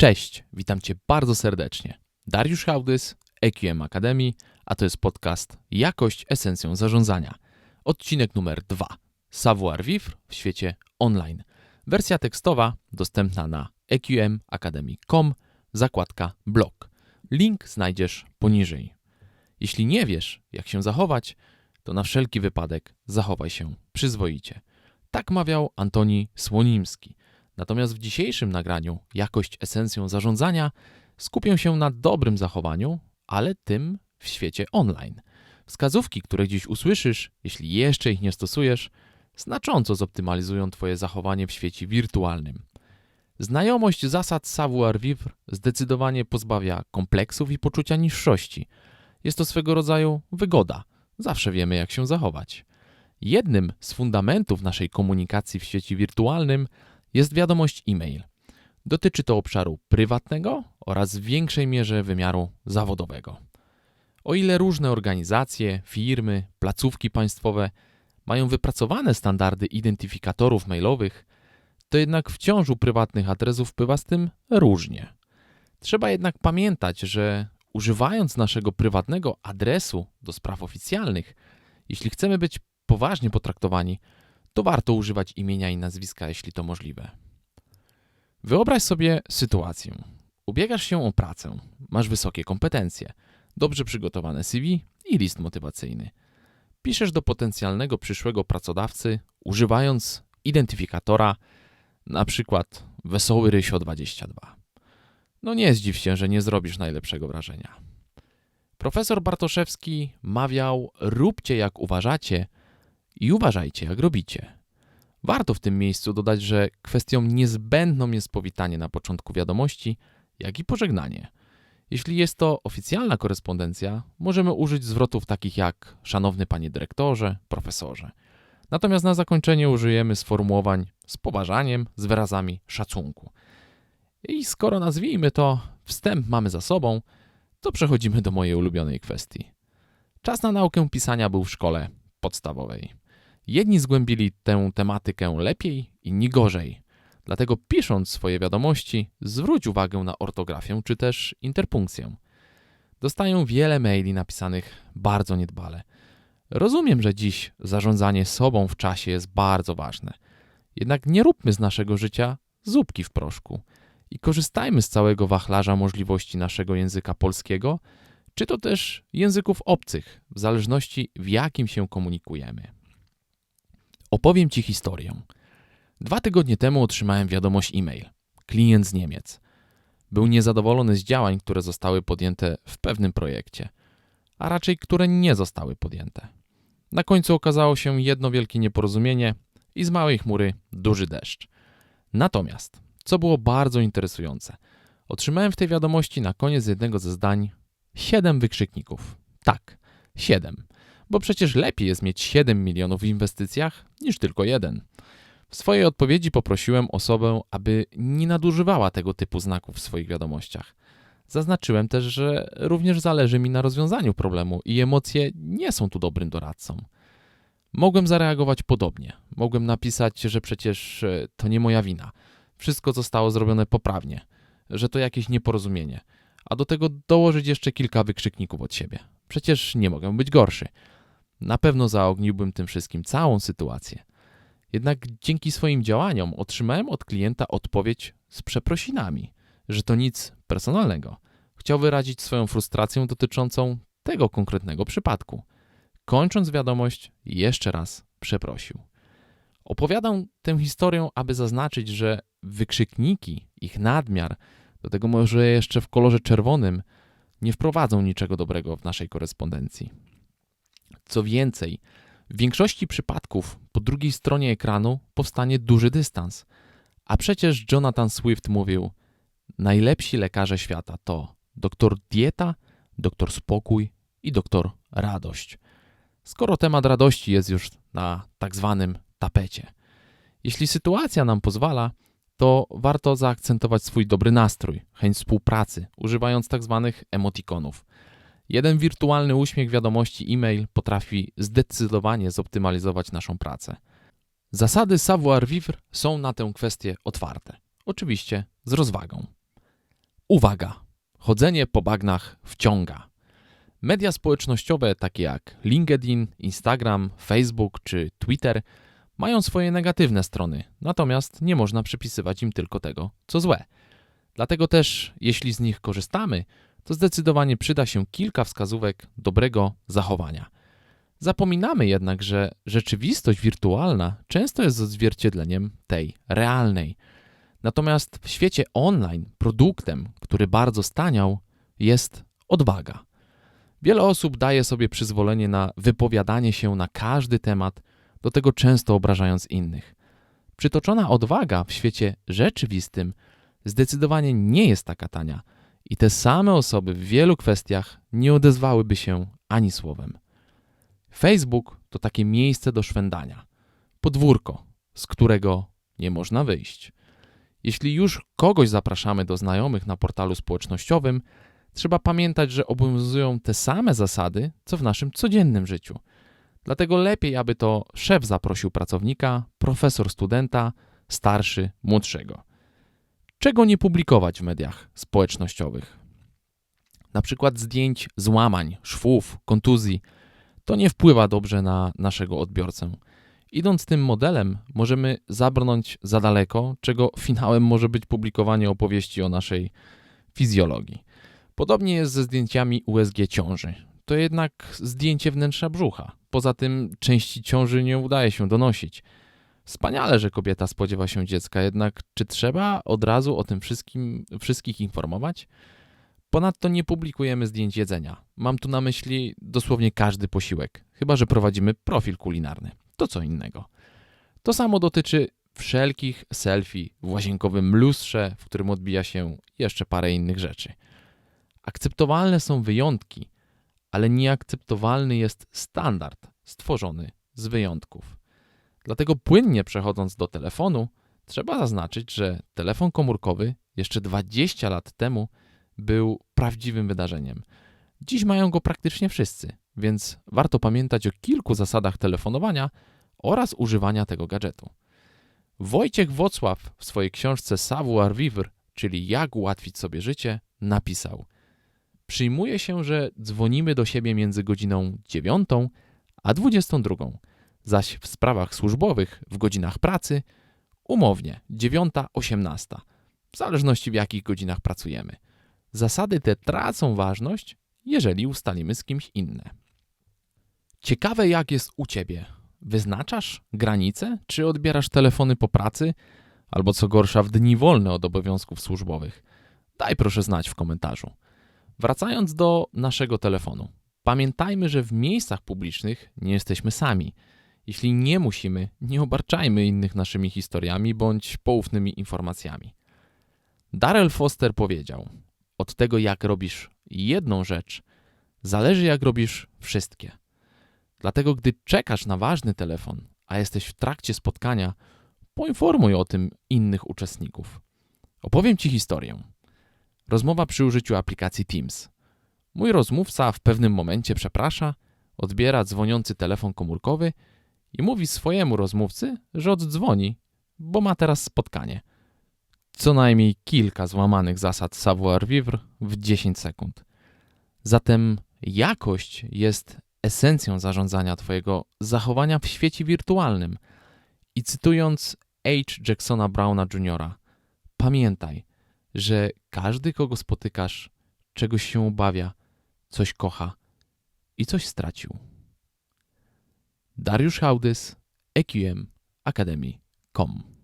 Cześć, witam Cię bardzo serdecznie. Dariusz Hałdys, EQM Academy, a to jest podcast Jakość esencją zarządzania. Odcinek numer 2. Savoir vivre w świecie online. Wersja tekstowa dostępna na eqmacademy.com, zakładka blog. Link znajdziesz poniżej. Jeśli nie wiesz, jak się zachować, to na wszelki wypadek zachowaj się przyzwoicie. Tak mawiał Antoni Słonimski. Natomiast w dzisiejszym nagraniu Jakość esencją zarządzania skupię się na dobrym zachowaniu, ale tym w świecie online. Wskazówki, które dziś usłyszysz, jeśli jeszcze ich nie stosujesz, znacząco zoptymalizują Twoje zachowanie w świecie wirtualnym. Znajomość zasad savoir-vivre zdecydowanie pozbawia kompleksów i poczucia niższości. Jest to swego rodzaju wygoda. Zawsze wiemy, jak się zachować. Jednym z fundamentów naszej komunikacji w świecie wirtualnym jest wiadomość e-mail. Dotyczy to obszaru prywatnego oraz w większej mierze wymiaru zawodowego. O ile różne organizacje, firmy, placówki państwowe mają wypracowane standardy identyfikatorów mailowych, to jednak wciąż u prywatnych adresów bywa z tym różnie. Trzeba jednak pamiętać, że używając naszego prywatnego adresu do spraw oficjalnych, jeśli chcemy być poważnie potraktowani, to warto używać imienia i nazwiska, jeśli to możliwe. Wyobraź sobie sytuację. Ubiegasz się o pracę, masz wysokie kompetencje, dobrze przygotowane CV i list motywacyjny. Piszesz do potencjalnego przyszłego pracodawcy, używając identyfikatora, na przykład Wesoły Rysio 22. No nie zdziw się, że nie zrobisz najlepszego wrażenia. Profesor Bartoszewski mawiał: róbcie jak uważacie i uważajcie jak robicie. Warto w tym miejscu dodać, że kwestią niezbędną jest powitanie na początku wiadomości, jak i pożegnanie. Jeśli jest to oficjalna korespondencja, możemy użyć zwrotów takich jak szanowny panie dyrektorze, profesorze. Natomiast na zakończenie użyjemy sformułowań z poważaniem, z wyrazami szacunku. I skoro nazwijmy to wstęp mamy za sobą, to przechodzimy do mojej ulubionej kwestii. Czas na naukę pisania był w szkole podstawowej. Jedni zgłębili tę tematykę lepiej, inni gorzej. Dlatego pisząc swoje wiadomości, zwróć uwagę na ortografię czy też interpunkcję. Dostaję wiele maili napisanych bardzo niedbale. Rozumiem, że dziś zarządzanie sobą w czasie jest bardzo ważne. Jednak nie róbmy z naszego życia zupki w proszku i korzystajmy z całego wachlarza możliwości naszego języka polskiego, czy to też języków obcych, w zależności w jakim się komunikujemy. Opowiem Ci historię. Dwa tygodnie temu otrzymałem wiadomość e-mail. Klient z Niemiec. Był niezadowolony z działań, które zostały podjęte w pewnym projekcie, a raczej które nie zostały podjęte. Na końcu okazało się jedno wielkie nieporozumienie i z małej chmury duży deszcz. Natomiast, co było bardzo interesujące, otrzymałem w tej wiadomości na koniec jednego ze zdań siedem wykrzykników. Tak, siedem bo przecież lepiej jest mieć 7 milionów w inwestycjach niż tylko jeden. W swojej odpowiedzi poprosiłem osobę, aby nie nadużywała tego typu znaków w swoich wiadomościach. Zaznaczyłem też, że również zależy mi na rozwiązaniu problemu i emocje nie są tu dobrym doradcą. Mogłem zareagować podobnie. Mogłem napisać, że przecież e, to nie moja wina. Wszystko zostało zrobione poprawnie, że to jakieś nieporozumienie, a do tego dołożyć jeszcze kilka wykrzykników od siebie. Przecież nie mogę być gorszy. Na pewno zaogniłbym tym wszystkim całą sytuację. Jednak dzięki swoim działaniom otrzymałem od klienta odpowiedź z przeprosinami, że to nic personalnego. Chciał wyrazić swoją frustrację dotyczącą tego konkretnego przypadku. Kończąc wiadomość, jeszcze raz przeprosił. Opowiadam tę historię, aby zaznaczyć, że wykrzykniki, ich nadmiar, do tego może jeszcze w kolorze czerwonym, nie wprowadzą niczego dobrego w naszej korespondencji. Co więcej, w większości przypadków po drugiej stronie ekranu powstanie duży dystans. A przecież Jonathan Swift mówił: Najlepsi lekarze świata to doktor dieta, doktor spokój i doktor radość. Skoro temat radości jest już na tak zwanym tapecie. Jeśli sytuacja nam pozwala, to warto zaakcentować swój dobry nastrój, chęć współpracy, używając tak zwanych emotikonów. Jeden wirtualny uśmiech wiadomości e-mail potrafi zdecydowanie zoptymalizować naszą pracę. Zasady savoir-vivre są na tę kwestię otwarte. Oczywiście z rozwagą. Uwaga! Chodzenie po bagnach wciąga. Media społecznościowe takie jak LinkedIn, Instagram, Facebook czy Twitter mają swoje negatywne strony, natomiast nie można przypisywać im tylko tego, co złe. Dlatego też, jeśli z nich korzystamy, to zdecydowanie przyda się kilka wskazówek dobrego zachowania. Zapominamy jednak, że rzeczywistość wirtualna często jest odzwierciedleniem tej realnej. Natomiast w świecie online produktem, który bardzo staniał, jest odwaga. Wiele osób daje sobie przyzwolenie na wypowiadanie się na każdy temat, do tego często obrażając innych. Przytoczona odwaga w świecie rzeczywistym zdecydowanie nie jest taka tania i te same osoby w wielu kwestiach nie odezwałyby się ani słowem. Facebook to takie miejsce do szwendania, podwórko, z którego nie można wyjść. Jeśli już kogoś zapraszamy do znajomych na portalu społecznościowym, trzeba pamiętać, że obowiązują te same zasady, co w naszym codziennym życiu. Dlatego lepiej, aby to szef zaprosił pracownika, profesor studenta, starszy, młodszego. Czego nie publikować w mediach społecznościowych? Na przykład zdjęć złamań, szwów, kontuzji. To nie wpływa dobrze na naszego odbiorcę. Idąc tym modelem, możemy zabrnąć za daleko, czego finałem może być publikowanie opowieści o naszej fizjologii. Podobnie jest ze zdjęciami USG ciąży. To jednak zdjęcie wnętrza brzucha. Poza tym części ciąży nie udaje się donosić. Wspaniale, że kobieta spodziewa się dziecka, jednak czy trzeba od razu o tym wszystkim, wszystkich informować? Ponadto nie publikujemy zdjęć jedzenia. Mam tu na myśli dosłownie każdy posiłek, chyba że prowadzimy profil kulinarny. To co innego. To samo dotyczy wszelkich selfie w łazienkowym lustrze, w którym odbija się jeszcze parę innych rzeczy. Akceptowalne są wyjątki, ale nieakceptowalny jest standard stworzony z wyjątków. Dlatego płynnie przechodząc do telefonu, trzeba zaznaczyć, że telefon komórkowy jeszcze 20 lat temu był prawdziwym wydarzeniem. Dziś mają go praktycznie wszyscy, więc warto pamiętać o kilku zasadach telefonowania oraz używania tego gadżetu. Wojciech Wocław w swojej książce Savoir Vivre, czyli Jak ułatwić sobie życie, napisał: Przyjmuje się, że dzwonimy do siebie między godziną 9 a 22 zaś w sprawach służbowych w godzinach pracy umownie 9-18, w zależności w jakich godzinach pracujemy. Zasady te tracą ważność, jeżeli ustalimy z kimś inne. Ciekawe jak jest u Ciebie. Wyznaczasz granice, czy odbierasz telefony po pracy, albo co gorsza w dni wolne od obowiązków służbowych? Daj proszę znać w komentarzu. Wracając do naszego telefonu. Pamiętajmy, że w miejscach publicznych nie jesteśmy sami – jeśli nie musimy, nie obarczajmy innych naszymi historiami bądź poufnymi informacjami. Darrell Foster powiedział: Od tego, jak robisz jedną rzecz, zależy, jak robisz wszystkie. Dlatego, gdy czekasz na ważny telefon, a jesteś w trakcie spotkania, poinformuj o tym innych uczestników. Opowiem Ci historię. Rozmowa przy użyciu aplikacji Teams. Mój rozmówca w pewnym momencie przeprasza, odbiera dzwoniący telefon komórkowy i mówi swojemu rozmówcy, że oddzwoni, bo ma teraz spotkanie. Co najmniej kilka złamanych zasad savoir-vivre w 10 sekund. Zatem jakość jest esencją zarządzania Twojego zachowania w świecie wirtualnym. I cytując H. Jacksona Browna Jr., pamiętaj, że każdy, kogo spotykasz, czegoś się obawia, coś kocha i coś stracił. Dariusz Hałdys, EQM Academy.com